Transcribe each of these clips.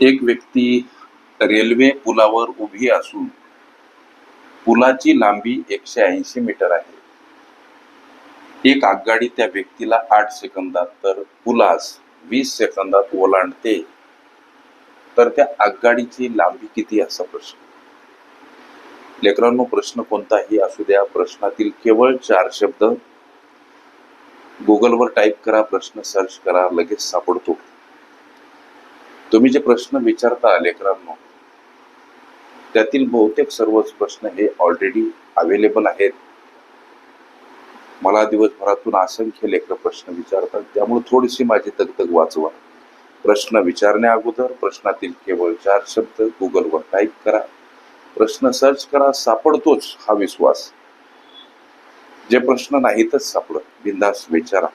एक व्यक्ती रेल्वे पुलावर उभी असून पुलाची लांबी एकशे ऐंशी मीटर आहे. एक आगगाडी त्या व्यक्तीला आठ सेकंदात तर पुलास वीस सेकंदात ओलांडते. तर त्या आगगाडीची लांबी किती असा प्रश्न. लेकरांनो प्रश्न कोणताही असू द्या. प्रश्नातील केवळ चार शब्द. गुगलवर टाईप करा प्रश्न सर्च करा लगेच सापडतो. तुम्ही जे प्रश्न विचारता लेकरांनो त्यातील बहुतेक सर्वच प्रश्न हे ऑलरेडी अवेलेबल आहेत. मला दिवसभरातून असंख्य लेकर प्रश्न विचारतात त्यामुळे थोडीशी माझी दगदग वाचवा. प्रश्न विचारण्या अगोदर प्रश्नातील केवळ चार शब्द गुगलवर टाईप करा. प्रश्न सर्च करा सापडतोच हा विश्वास. जे प्रश्न नाहीतच सापडत बिंदास विचारा.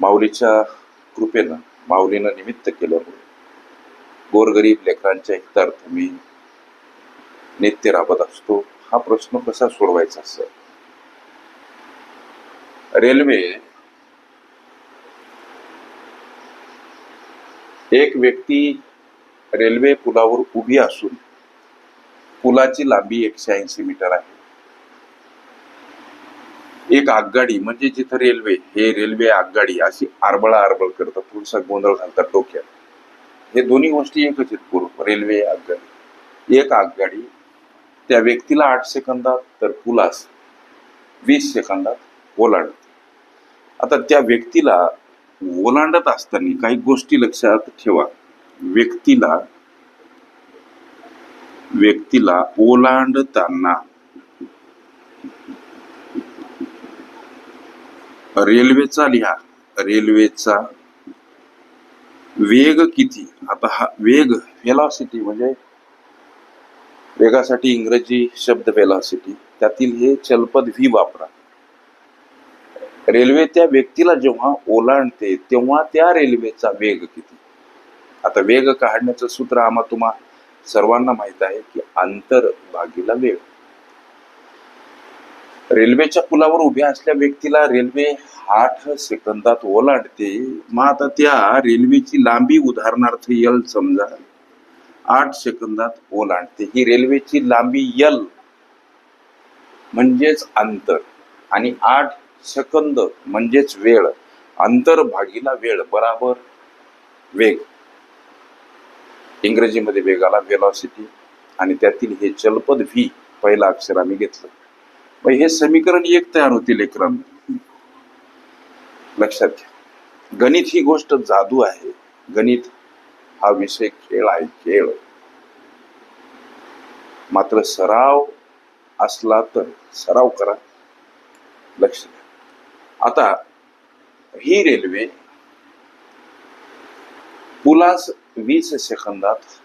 माऊलीच्या कृपेनं माऊलीनं निमित्त केलं गोरगरीब लेकरांच्या हितार्थ मी नित्य राबत असतो हा प्रश्न कसा सोडवायचा सर रेल्वे एक व्यक्ती रेल्वे पुलावर उभी असून पुलाची लांबी एकशे ऐंशी मीटर आहे. एक आगगाडी म्हणजे जिथं रेल्वे हे रेल्वे आगगाडी अशी आरबळा आरबळ करतात थोडासा गोंधळ घालतात डोक्यात. हे दोन्ही गोष्टी एकच आहेत. पूर्व रेल्वे आगगाडी. एक आगगाडी त्या व्यक्तीला आठ सेकंदात तर पुलास वीस सेकंदात ओलांडते. आता त्या व्यक्तीला ओलांडत असताना काही गोष्टी लक्षात ठेवा. व्यक्तीला व्यक्तीला ओलांडताना रेल्वेचा लिहा. रेल्वेचा वेग किती? आता हा वेग व्हेलॉसिटी म्हणजे वेगासाठी इंग्रजी शब्द व्हेलॉसिटी त्यातील हे चलपद व्ही वापरा. रेल्वे त्या व्यक्तीला जेव्हा ओलांडते तेव्हा त्या रेल्वेचा वेग किती? आता वेग काढण्याचं सूत्र आम्हा तुम्हा सर्वांना माहीत आहे की अंतर भागीला वेग. रेल्वेच्या पुलावर उभ्या असल्या व्यक्तीला रेल्वे आठ सेकंदात ओलांडते. मग आता त्या रेल्वेची लांबी उदाहरणार्थ यल समजा. आठ सेकंदात ओलांडते. ही रेल्वेची लांबी यल म्हणजेच अंतर आणि आठ सेकंद म्हणजेच वेळ. अंतर भागीला वेळ बराबर वेग. इंग्रजीमध्ये वेगाला वेलॉसिटी आणि त्यातील हे चलपद व्ही पहिला अक्षर आम्ही घेतलं. हे समीकरण एक तयार होते लेकरांना लक्षात घ्या. गणित ही गोष्ट जादू आहे. गणित हा विषय खेळ आहे खेळ. मात्र सराव असला तर सराव करा. लक्ष द्या. आता ही रेल्वे पुलास वीस सेकंदात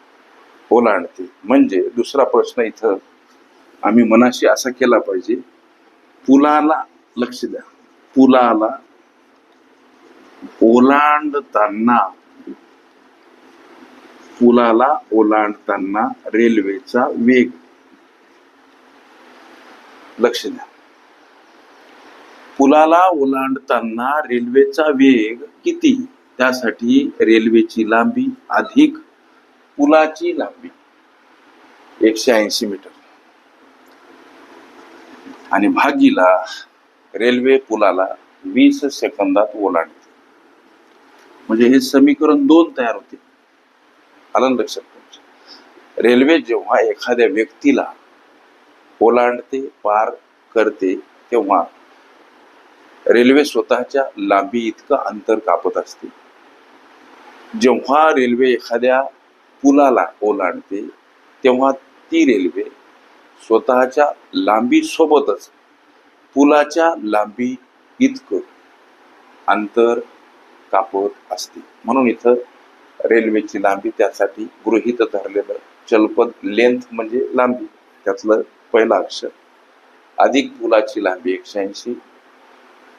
ओलांडते. म्हणजे दुसरा प्रश्न इथं आम्ही मनाशी असा केला पाहिजे पुलाला लक्ष द्या. पुलाला ओलांडताना पुलाला ओलांडताना रेल्वेचा वेग लक्ष द्या. पुलाला ओलांडताना रेल्वेचा वेग किती? त्यासाठी रेल्वेची लांबी अधिक पुलाची लांबी एकशे ऐंशी मीटर. आणि भागीला रेल्वे पुलाला वीस सेकंदात ओलांडते म्हणजे हे समीकरण दोन तयार होते. आलं लक्षात तुमच्या रेल्वे जेव्हा एखाद्या व्यक्तीला ओलांडते पार करते तेव्हा रेल्वे स्वतःच्या लांबी इतकं अंतर कापत असते. जेव्हा रेल्वे एखाद्या पुलाला ओलांडते तेव्हा ती रेल्वे स्वतःच्या लांबी सोबतच पुलाच्या लांबी इतकं अंतर कापत असते. म्हणून इथं रेल्वेची लांबी त्यासाठी गृहीत धरलेलं चलपद लेंथ म्हणजे लांबी. त्यातलं पहिलं अक्षर. अधिक पुलाची लांबी एकशे ऐंशी.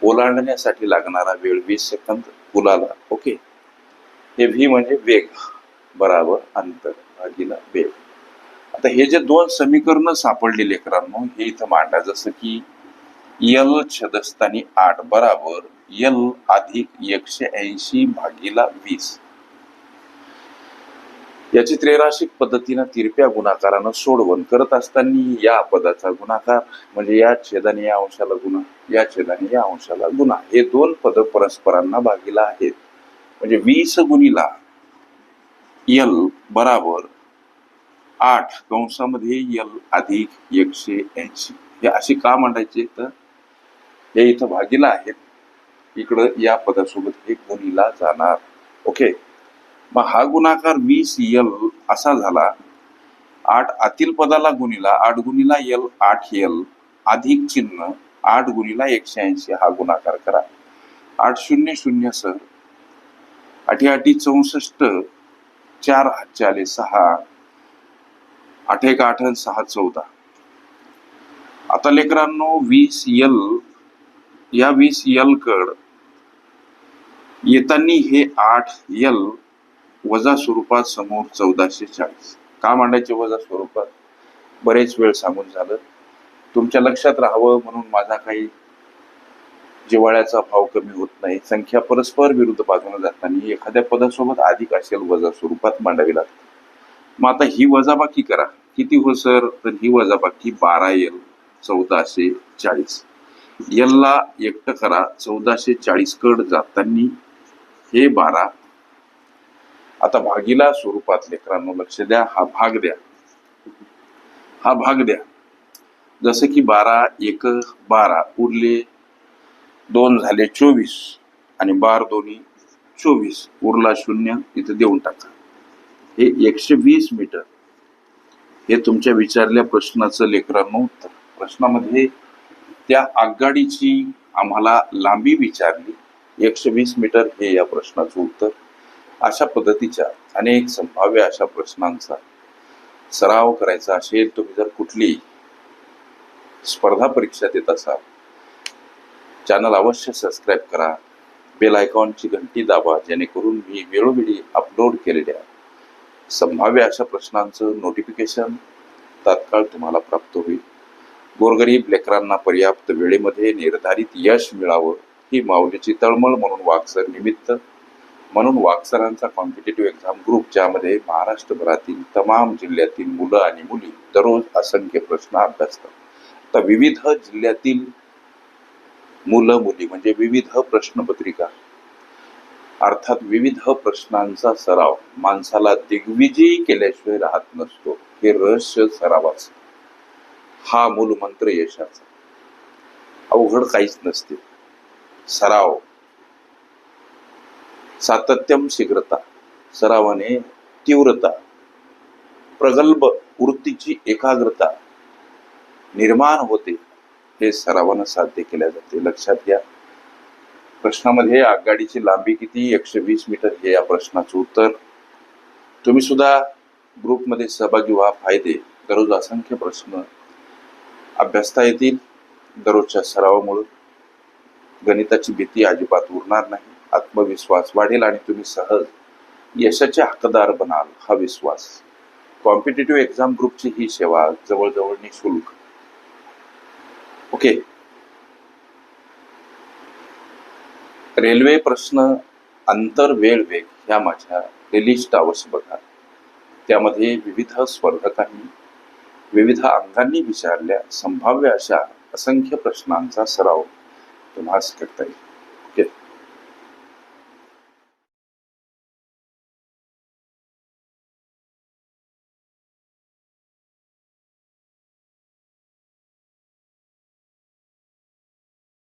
ओलांडण्यासाठी लागणारा वेळ वीस सेकंद पुलाला. ओके? हे व्ही म्हणजे वेग. बराबर अंतर. भागीला वेग. आता हे जे दोन समीकरण सापडले लेकरांनो हे इथं मांडा. जसं की यल छदस्थानी आठ बराबर यल अधिक एकशे ऐंशी भागीला वीस. याची त्रेराशिक पद्धतीनं तिरप्या गुणाकारानं सोडवण करत असताना या पदाचा गुणाकार म्हणजे या छेदाने या अंशाला गुणा या छेदाने या अंशाला गुणा. हे दोन पद परस्परांना भागीला आहेत. म्हणजे वीस गुणीला यल बराबर आठ कंसामध्ये यल अधिक एकशे ऐंशी. हे असे का मांडायचे तर? हे इथं भागीला आहेत. इकडं या पदासोबत हे गुणीला जाणार. ओके मग हा गुणाकार वीस यल असा झाला. आठ आतील पदाला गुणीला आठ गुणीला यल आठ यल अधिक चिन्ह आठ गुणीला एकशे ऐंशी हा गुणाकार करा. आठ शून्य शून्य सर आठी आठी चौसष्ट चार हातचे आले सहा आठ एक आठ आणि सहा चौदा. आता लेकरांनो वीस यल या वीस यल कड येताना हे आठ यल वजा स्वरूपात समोर चौदाशे चाळीस. का मांडायचे वजा स्वरूपात? बरेच वेळ सांगून झालं. तुमच्या लक्षात राहावं म्हणून माझा काही जिवाळ्याचा भाव कमी होत नाही. संख्या परस्पर विरुद्ध बाजूने जाताना एखाद्या पदासोबत अधिक असेल वजा स्वरूपात मांडावी लागते. मग आता ही वजाबाकी करा. किती हो सर? तर ही वजाबाकी बारा एल चौदाशे चाळीस. यलला एकटं करा. चौदाशे चाळीस कड जातानी हे बारा. आता भागीला स्वरूपात लेकरांनो लक्ष द्या. हा भाग द्या. हा भाग द्या. जसं की बारा एक बारा. उरले दोन झाले चोवीस. आणि बार दोन्ही चोवीस. उरला शून्य. इथं देऊन टाका. हे एकशे वीस मीटर. हे तुमच्या विचारल्या प्रश्नाचं लेकरांनो उत्तर प्रश्नामध्ये त्या आगगाडीची आम्हाला लांबी विचारली. एकशे वीस मीटर हे या प्रश्नाचं उत्तर. अशा पद्धतीच्या अनेक संभाव्य अशा प्रश्नांचा सराव करायचा असेल तुम्ही जर कुठली स्पर्धा परीक्षा देत असाल चॅनल अवश्य सबस्क्राईब करा. बेल आयकॉनची घंटी दाबा जेणेकरून मी वेळोवेळी अपलोड केलेल्या संभाव्य अशा प्रश्नांचं नोटिफिकेशन तात्काळ तुम्हाला प्राप्त होईल. गोरगरीब लेकरांना पर्याप्त वेळेमध्ये निर्धारित यश मिळावं ही माऊलीची तळमळ म्हणून वाक्सर निमित्त. म्हणून वाक्सरांचा कॉम्पिटेटिव्ह एक्झाम ग्रुप ज्यामध्ये महाराष्ट्रभरातील तमाम जिल्ह्यातील मुलं आणि मुली दररोज असंख्य प्रश्न अभ्यासतात. तर विविध जिल्ह्यातील मुलं मुली म्हणजे विविध प्रश्नपत्रिका अर्थात विविध प्रश्नांचा सराव. माणसाला दिग्विजयी केल्याशिवाय राहत नसतो. हे रहस्य सरावाच. हा मूल मंत्र यशाचा. अवघड काहीच नसते. सराव. सातत्यम शीघ्रता. सरावाने तीव्रता. प्रगल्भ वृत्तीची एकाग्रता निर्माण होते. हे सरावानं साध्य केल्या जाते. लक्षात घ्या. प्रश्नामध्ये आगगाडीची लांबी किती? एकशे वीस मीटर हे या प्रश्नाचं उत्तर. तुम्ही सुद्धा ग्रुपमध्ये सहभागी व्हा. फायदे. दररोज असंख्य प्रश्न अभ्यासता येतील. दररोजच्या सरावामुळं. गणिताची भीती अजिबात उरणार नाही. आत्मविश्वास वाढेल आणि तुम्ही सहज यशाचे हकदार बनाल. हा विश्वास. कॉम्पिटेटिव्ह एक्झाम ग्रुपची ही सेवा जवळजवळ निशुल्क. ओके. रेल्वे प्रश्न अंतर वेळ वेग ह्या माझ्या रिलीज टावर्स बघा त्यामध्ये विविध स्पर्धकांनी विविध अंगांनी विचारल्या संभाव्य अशा असंख्य प्रश्नांचा सराव तुम्हाला करता येईल.